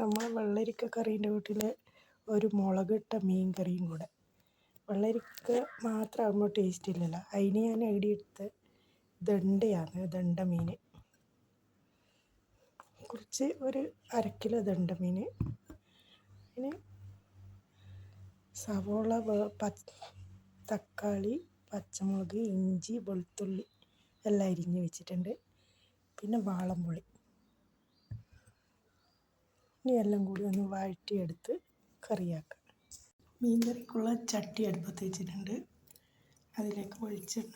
നമ്മൾ വെള്ളരിക്ക കറീന്റെ വീട്ടിൽ ഒരു മുളകിട്ട മീൻ കറിയും കൂടെ. വെള്ളരിക്ക മാത്രമാകുമ്പോൾ ടേസ്റ്റ് ഇല്ലല്ലോ. അതിന് ഞാൻ ഐഡി എടുത്ത് ദണ്ടയാണ് ദണ്ട മീൻ കുറച്ച് ഒരു അര കിലോ ദണ്ട മീൻ പിന്നെ സവോള തക്കാളി പച്ചമുളക് ഇഞ്ചി വെളുത്തുള്ളി എല്ലാം അരിഞ്ഞ് വെച്ചിട്ടുണ്ട്. പിന്നെ വാളംപുളി. ഇനി എല്ലാം കൂടി ഒന്ന് വഴറ്റിയെടുത്ത് കറിയാക്കാം. മീൻ കറിക്കുള്ള ചട്ടി അടുപ്പത്ത് വെച്ചിട്ടുണ്ട്. അതിലേക്ക് വെളിച്ചെണ്ണ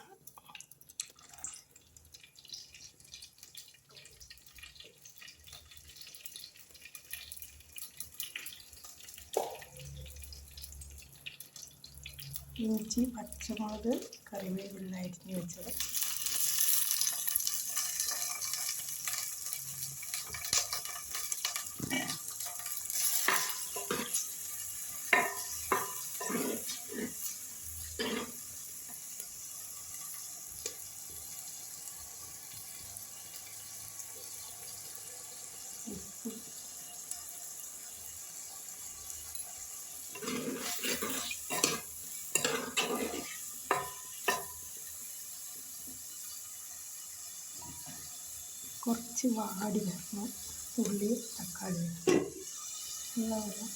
ഇഞ്ചി പച്ചമുളക് കറിവേപ്പില അരിഞ്ഞ് വെച്ചത്. കുറച്ച് വാടി വരണം ഉള്ളി തക്കാളി എല്ലാവരും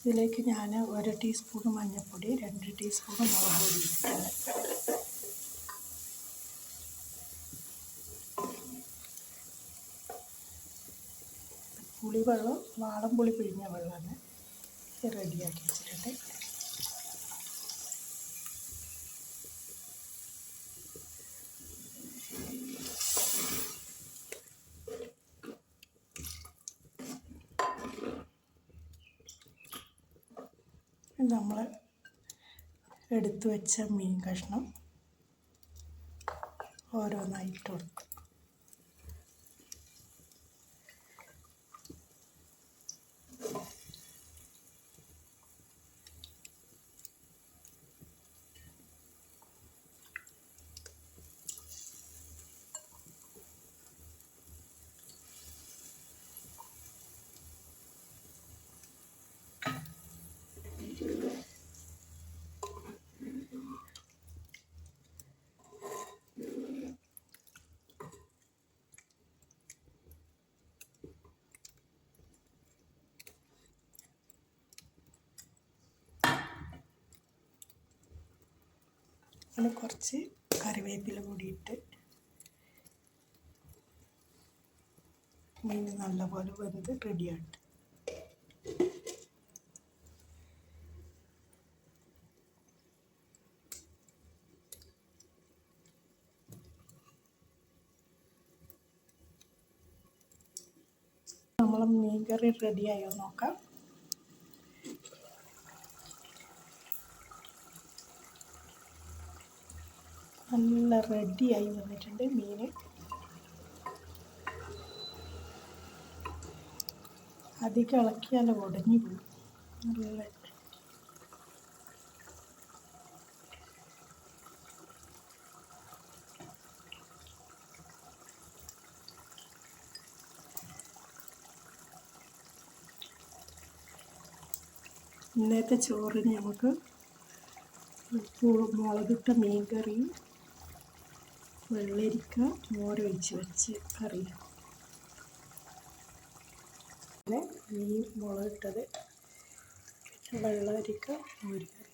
ഇതിലേക്ക് ഞാൻ ഒരു ടീസ്പൂൺ മഞ്ഞൾപ്പൊടി രണ്ട് ടീസ്പൂൺ മുളക് പൊടി ഇട്ടിട്ടുണ്ട് പുളി വെള്ളം വാളം പുളി പിഴിഞ്ഞ വെള്ളമാണ് റെഡിയാക്കി വെച്ചിട്ടുണ്ട്. നമ്മൾ എടുത്തു വെച്ച മീൻ കഷ്ണം ഓരോന്നായിട്ട് കൊടുക്കും. അതിന് കുറച്ച് കറിവേപ്പില കൂടിയിട്ട് മീൻ നല്ലപോലെ വെന്ത് റെഡിയായിട്ട് നമ്മൾ മീൻ കറി റെഡിയായോ നോക്കാം. നല്ല റെഡിയായി വന്നിട്ടുണ്ട് മീൻ. അധികം ഇളക്കിയാൽ ഉടഞ്ഞു പോകും. നല്ല ഇന്നത്തെ ചോറിന് നമുക്ക് മുളകിട്ട മീൻ കറിയും വെള്ളരിക്ക മോരൊഴിച്ച് വെച്ച് കറി. മീൻ മുളകിട്ടത് പിന്നെ വെള്ളരിക്ക മോര് കറി